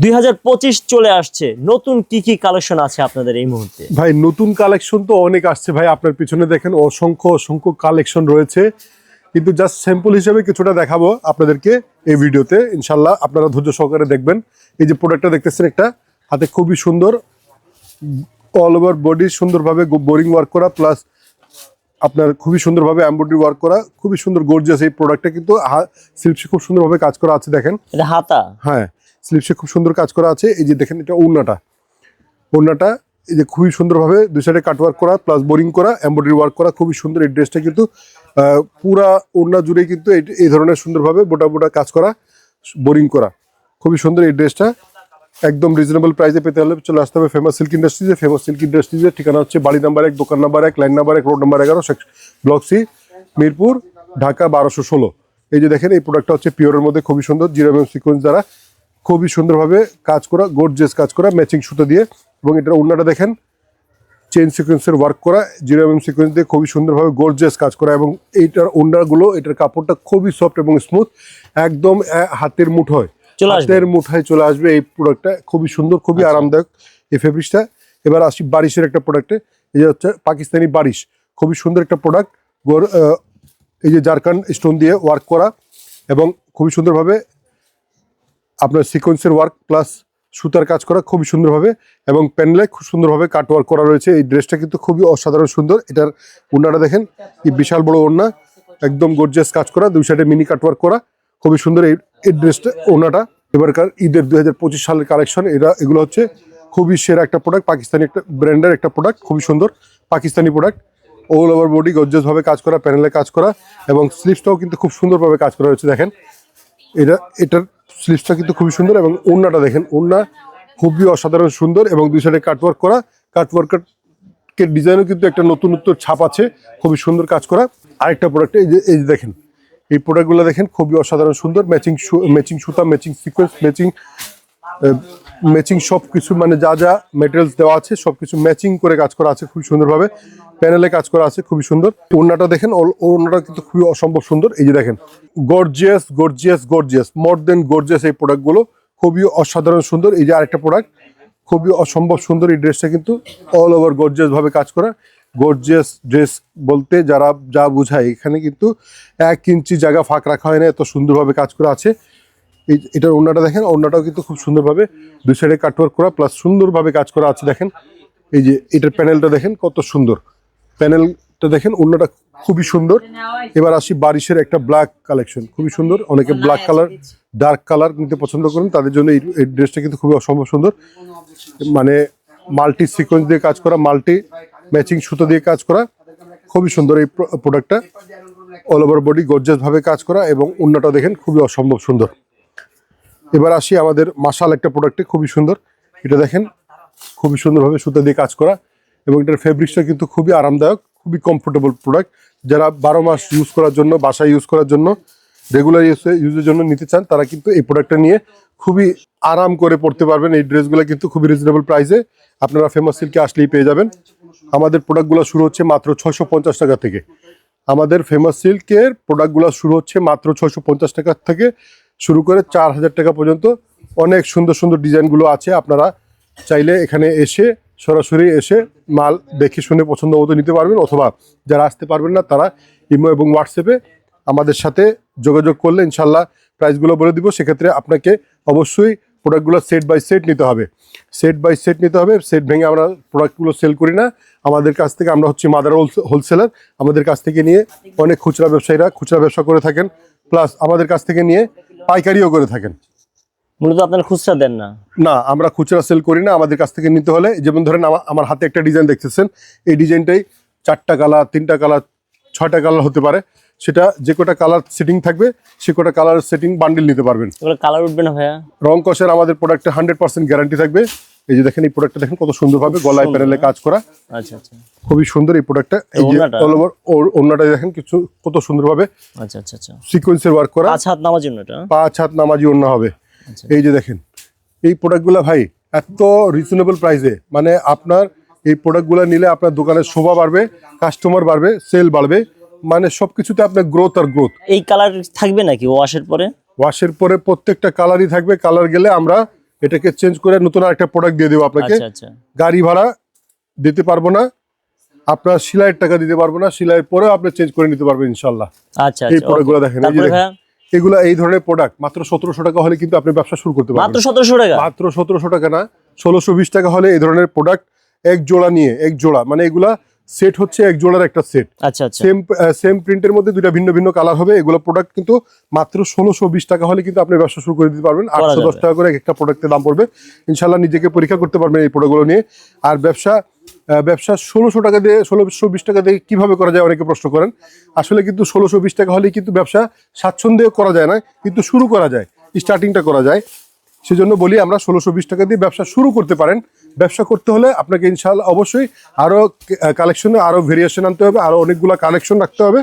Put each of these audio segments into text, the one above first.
দুই হাজার পঁচিশ চলে আসছে। নতুন কি কি কালেকশন আছে আপনাদের এই মুহূর্তে? ভাই নতুন কালেকশন তো অনেক আসছে। ভাই আপনার পিছনে দেখেন অসংখ্য অসংখ্য কালেকশন রয়েছে। কিন্তু জাস্ট স্যাম্পল হিসেবে কিছুটা দেখাবো আপনাদেরকে এই ভিডিওতে। ইনশাল্লাহ আপনারা ধৈর্য সহকারে দেখবেন। এই যে প্রোডাক্টটা দেখতেছেন একটা হাতে খুবই সুন্দর অল ওভার বডি সুন্দরভাবে বোরিং ওয়ার্ক করা প্লাস আপনার খুবই সুন্দরভাবে এমব্রয়ডারি ওয়ার্ক করা খুবই সুন্দর গর্জিয়াস এই প্রোডাক্টটা কিন্তু সিল্পসে খুব সুন্দরভাবে কাজ করা আছে দেখেন। এটা হাতা? হ্যাঁ। স্লিপসে খুব সুন্দর কাজ করা আছে। এই যে দেখেন এটা ওড়নাটা। ওড়নাটা এই যে খুবই সুন্দরভাবে দুই সাইডে কাটওয়ার্ক করা প্লাস বোরিং করা এমব্রয়ডারি ওয়ার্ক করা, খুবই সুন্দর এই ড্রেসটা কিন্তু পুরা ওড়না জুড়ে কিন্তু এই- ধরনের সুন্দরভাবে বোটা বোটা কাজ করা বোরিং করা। খুবই সুন্দর এই ড্রেসটা একদম রিজনেবল প্রাইসে পেতে হলে চলে আসতে হবে ফেমাস সিল্ক ইন্ডাস্ট্রিজে ফেমাস সিল্ক ইন্ডাস্ট্রিজের ঠিকানা হচ্ছে বাড়ি নাম্বার এক, দোকান নাম্বার এক লাইন নাম্বার এক রোড নাম্বার এগারো ব্লক সি মিরপুর, ঢাকা বারোশো ষোলো। এই যে দেখেন এই প্রোডাক্টটা হচ্ছে পিওরের মধ্যে, খুবই সুন্দর জিরো এম সিকোয়েন্স দ্বারা। খুবই সুন্দরভাবে কাজ করা গোর্জেস কাজ করা ম্যাচিং সুতো দিয়ে এবং এটার অন্যটা দেখেন চেন সিকোয়েন্সের ওয়ার্ক করা জিরো এম সিকোয়েন্স দিয়ে খুবই সুন্দরভাবে গোর্জেস কাজ করা এবং এইটার ওন্ডারগুলো এটার কাপড়টা খুবই সফট এবং স্মুথ একদম হাতের মুঠোয়। হাতের মুঠায় চলে আসবে এই প্রোডাক্টটা খুবই সুন্দর খুবই আরামদায়ক এই ফেব্রিক্সটা এবার আসি বারিশের একটা প্রোডাক্টে এই যে হচ্ছে পাকিস্তানি বারিশ খুবই সুন্দর একটা প্রোডাক্ট গোর এই যে জারকান স্টোন দিয়ে ওয়ার্ক করা এবং খুবই সুন্দরভাবে আপনার সিকোয়েন্সের ওয়ার্ক প্লাস সুতার কাজ করা খুবই সুন্দরভাবে এবং প্যানেলে খুব সুন্দরভাবে কাট ওয়ার্ক করা রয়েছে। এই ড্রেসটা কিন্তু খুবই অসাধারণ সুন্দর। এটার ওড়নাটা দেখেন, কি বিশাল বড় ওড়না। একদম গর্জিয়াস কাজ করা, দুই সাইডে মিনি কাট ওয়ার্ক করা। খুবই সুন্দর এই এই ড্রেসটা ওড়নাটা। এবারকার ঈদের দুই হাজার পঁচিশ সালের কালেকশন এরা, এগুলো হচ্ছে খুবই সেরা একটা প্রোডাক্ট পাকিস্তানি একটা ব্র্যান্ডের একটা প্রোডাক্ট খুবই সুন্দর Pakistani product all over body gorgeous ভাবে কাজ করা, প্যানেলে কাজ করা এবং স্লিভসটাও কিন্তু খুব সুন্দরভাবে কাজ করা হয়েছে দেখেন। এটা, এটার স্লিপসটা কিন্তু খুবই সুন্দর এবং ওড়নাটা দেখেন, ওড়না খুবই অসাধারণ সুন্দর এবং দুই সাইডে কাটওয়ার্ক করা। কাটওয়ার্কের ডিজাইনও কিন্তু একটা নতুনত্ব ছাপ আছে, খুবই সুন্দর কাজ করা। আরেকটা প্রোডাক্ট এই যে এই যে দেখেন, এই প্রোডাক্টগুলো দেখেন খুবই অসাধারণ সুন্দর ম্যাচিং ম্যাচিং সুতা ম্যাচিং সিকোয়েন্স ম্যাচিং ম্যাচিং সব কিছু মানে যা যা মেটেরিয়ালস দেওয়া আছে সব কিছু ম্যাচিং করে কাজ করা আছে খুবই সুন্দরভাবে। প্যানেলে কাজ করা আছে খুবই সুন্দর। ওড়নাটা দেখেন ওড়নাটা কিন্তু খুবই অসম্ভব সুন্দর। এই যে দেখেন gorgeous gorgeous gorgeous more than gorgeous এই প্রোডাক্টগুলো খুবই অসাধারণ সুন্দর। এই যে আরেকটা প্রোডাক্ট খুবই অসম্ভব সুন্দর এই ড্রেসটা কিন্তু অল ওভার গর্জিয়াস ভাবে কাজ করা। গর্জিয়াস ড্রেস বলতে যারা যা বোঝায়, এখানে কিন্তু এক ইঞ্চি জায়গা ফাঁক রাখা হয় না, এত সুন্দরভাবে কাজ করা আছে। এই এটার ওড়নাটা দেখেন, ওড়নাটাও কিন্তু খুব সুন্দরভাবে দুই সাইডে কাটওয়ার্ক করা প্লাস সুন্দরভাবে কাজ করা আছে দেখেন। এই যে এটার প্যানেলটা দেখেন, কত সুন্দর। প্যানেলটা দেখেন, ওড়নাটা খুবই সুন্দর। এবার আসি বারিশের একটা ব্ল্যাক কালেকশন খুবই সুন্দর। অনেকে ব্ল্যাক কালার ডার্ক কালার নিতে পছন্দ করেন, তাদের জন্য এই ড্রেসটা কিন্তু খুবই অসম্ভব সুন্দর। মানে মাল্টি সিকোয়েন্স দিয়ে কাজ করা মাল্টি ম্যাচিং সুতো দিয়ে কাজ করা, খুবই সুন্দর এই প্রোডাক্টটা অল ওভার বডি গর্জাস ভাবে কাজ করা এবং অন্যটা দেখেন, খুবই অসম্ভব সুন্দর। এবার আসি আমাদের মাসাল একটা প্রোডাক্টে খুবই সুন্দর। এটা দেখেন, খুবই সুন্দরভাবে সুতো দিয়ে কাজ করা। এবং এটার ফেব্রিক্সটা কিন্তু খুবই আরামদায়ক, খুবই কমফোর্টেবল প্রোডাক্ট যারা বারো মাস ইউজ করার জন্য, বাসায় ইউজ করার জন্য রেগুলার ইউজের জন্য নিতে চান, তারা কিন্তু এই প্রোডাক্টটা নিয়ে খুবই আরাম করে পড়তে পারবেন। এই ড্রেসগুলো কিন্তু খুবই রিজনেবল প্রাইসে আপনারা ফেমাস সিল্কে আসলেই পেয়ে যাবেন। আমাদের প্রোডাক্টগুলো শুরু হচ্ছে মাত্র ছয়শো পঞ্চাশ টাকা থেকে। আমাদের ফেমাস সিল্কের প্রোডাক্টগুলো শুরু হচ্ছে মাত্র ছয়শো পঞ্চাশ টাকা থেকে। শুরু করে চার হাজার টাকা পর্যন্ত অনেক সুন্দর সুন্দর ডিজাইনগুলো আছে। আপনারা চাইলে এখানে এসে, সরাসরি এসে মাল দেখে শুনে পছন্দ মতো নিতে পারবেন অথবা যারা আসতে পারবেন না, তারা ইমো এবং হোয়াটসঅ্যাপে আমাদের সাথে যোগাযোগ করলে ইনশাল্লাহ প্রাইসগুলো বলে দিব। সেক্ষেত্রে আপনাকে অবশ্যই প্রোডাক্টগুলো সেট বাই সেট নিতে হবে। সেট বাই সেট নিতে হবে সেট ভেঙে আমরা প্রোডাক্টগুলো সেল করি না। আমাদের কাছ থেকে আমরা হচ্ছে মাদার হোলসেলার আমাদের কাছ থেকে নিয়ে অনেক খুচরা ব্যবসায়ীরা খুচরা ব্যবসা করে থাকেন। প্লাস আমাদের কাছ থেকে নিয়ে পাইকারিও করে থাকেন। মূলত আপনারা খুচরা দেন না? না আমরা খুচরা সেল করি না আমাদের কাছ থেকে নিতে হলে যেমন ধরেন আমার হাতে একটা ডিজাইন দেখতেছেন এই ডিজাইনটাই চারটা কালার তিনটা কালার ছয়টা কালার হতে পারে। সেটা যে কটা কালার সেটিং থাকবে সে কটা কালার সেটিং বান্ডিল নিতে পারবেন। কালার উঠবে না ভাইয়া? রং কষের আমাদের প্রোডাক্টে হান্ড্রেড পার্সেন্ট গ্যারান্টি থাকবে। এই যে দেখেন এই প্রোডাক্টটা দেখেন কত সুন্দরভাবে গলায় প্যানেলে কাজ করা। আচ্ছা আচ্ছা। খুবই সুন্দর এই প্রোডাক্টটা এই যে অল ওভার ওড়নাটা দেখেন কিছু কত সুন্দরভাবে আচ্ছা আচ্ছা আচ্ছা। সিকোয়েন্সের ওয়ার্ক করা। পাঁচ হাত নামার জন্য এটা? পাঁচ হাত নামাজি ওড়না হবে। আচ্ছা। এই যে দেখেন এই প্রোডাক্টগুলো ভাই এত রিজনেবল প্রাইসে মানে আপনার এই প্রোডাক্টগুলো নিলে আপনার দোকানের শোভা বাড়বে কাস্টমার বাড়বে সেল বাড়বে। মানে সবকিছুতে আপনার গ্রোথ আর গ্রোথ এই কালার থাকবে নাকি ওয়াশের পরে? ওয়াশের পরে প্রত্যেকটা কালারই থাকবে। কালার গেলে আমরা এটাকে চেঞ্জ করে নতুন আরেকটা প্রোডাক্ট দিয়ে দেবো আপনাকে। আচ্ছা আচ্ছা। গাড়ি ভাড়া দিতে পারব না আপনার সেলাইয়ের টাকা দিতে পারব না সেলাইয়ের পরেও আপনি চেঞ্জ করে নিতে পারবেন ইনশাল্লাহ। আচ্ছা এই আচ্ছা প্রোডাক্টগুলো দেখেন তারপরে দেখেন। এগুলো এই ধরনের প্রোডাক্ট মাত্র সতেরোশো টাকা হলে কিন্তু আপনি ব্যবসা শুরু করতে মাত্র পারবেন সতেরোশো টাকা? মাত্র সতেরোশো টাকা না ষোলোশো বিশ টাকা হলে এই ধরনের প্রোডাক্ট এক জোড়া নিয়ে এক জোড়া মানে এগুলা সেট হচ্ছে এক জোড়ার একটা সেট আচ্ছা সেম সেম প্রিন্টের মধ্যে দুইটা ভিন্ন ভিন্ন কালার হবে। এগুলো প্রোডাক্ট কিন্তু মাত্র ষোলোশো বিশ টাকা হলে কিন্তু আপনি ব্যবসা শুরু করে দিতে পারবেন। আটশো দশ টাকা করে এক একটা প্রোডাক্টের দাম পড়বে। ইনশাল্লাহ নিজেকে পরীক্ষা করতে পারবেন এই প্রোডাক্টগুলো নিয়ে। আর ব্যবসা ব্যবসা ষোলোশো টাকা দিয়ে ষোলোশো বিশ টাকা দিয়ে কীভাবে করা যায় অনেকে প্রশ্ন করেন। আসলে কিন্তু ষোলোশো বিশ টাকা হলে কিন্তু ব্যবসা স্বাচ্ছন্দ্যে করা যায় না কিন্তু শুরু করা যায় স্টার্টিংটা করা যায়। সেজন্য বলি আমরা ষোলোশো বিশ টাকা দিয়ে ব্যবসা শুরু করতে পারেন। ব্যবসা করতে হলে আপনাকে ইনশাল্লাহ অবশ্যই আরও কালেকশনে আরও ভেরিয়েশন আনতে হবে আরও অনেকগুলো কালেকশন রাখতে হবে।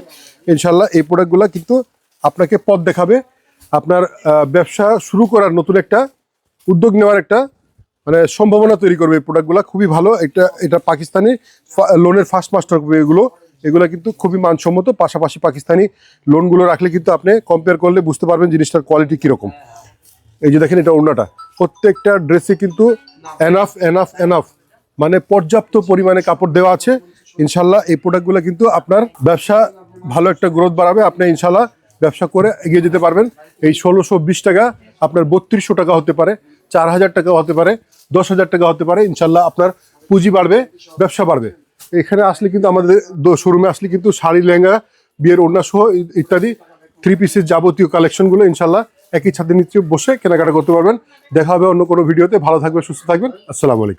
ইনশাল্লাহ এই প্রোডাক্টগুলো কিন্তু আপনাকে পথ দেখাবে। আপনার ব্যবসা শুরু করার নতুন একটা উদ্যোগ নেওয়ার একটা মানে সম্ভাবনা তৈরি করবে এই প্রোডাক্টগুলো খুবই ভালো। এটা এটা পাকিস্তানি লোনের ফার্স্ট মাস্টার এগুলো। এগুলো কিন্তু খুবই মানসম্মত। পাশাপাশি পাকিস্তানি লোনগুলো রাখলে কিন্তু আপনি কম্পেয়ার করলে বুঝতে পারবেন জিনিসটার কোয়ালিটি কীরকম। এই যে দেখেন এটা ওড়নাটা। প্রত্যেকটা ড্রেসে কিন্তু এনাফ এনাফ এনাফ মানে পর্যাপ্ত পরিমাণে কাপড় দেওয়া আছে। ইনশাল্লাহ এই প্রোডাক্টগুলো কিন্তু আপনার ব্যবসা ভালো একটা গ্রোথ বাড়াবে। আপনি ইনশাল্লাহ ব্যবসা করে এগিয়ে যেতে পারবেন। এই ষোলোশো বিশ টাকা আপনার বত্রিশশো টাকা হতে পারে, চার হাজার টাকা হতে পারে, দশ হাজার টাকা হতে পারে। ইনশাল্লাহ আপনার পুঁজি বাড়বে, ব্যবসা বাড়বে। এখানে আসলে কিন্তু আমাদের শোরুমে আসলে কিন্তু শাড়ি, লেহেঙ্গা, বিয়ের ওড়না সহ ইত্যাদি থ্রি পিসের যাবতীয় কালেকশনগুলো ইনশাল্লাহ একই ছাদের নিচে বসে কেনাকাটা করতে পারবেন। দেখা হবে অন্য কোনো ভিডিওতে। ভালো থাকবেন, সুস্থ থাকবেন। আসসালামু আলাইকুম।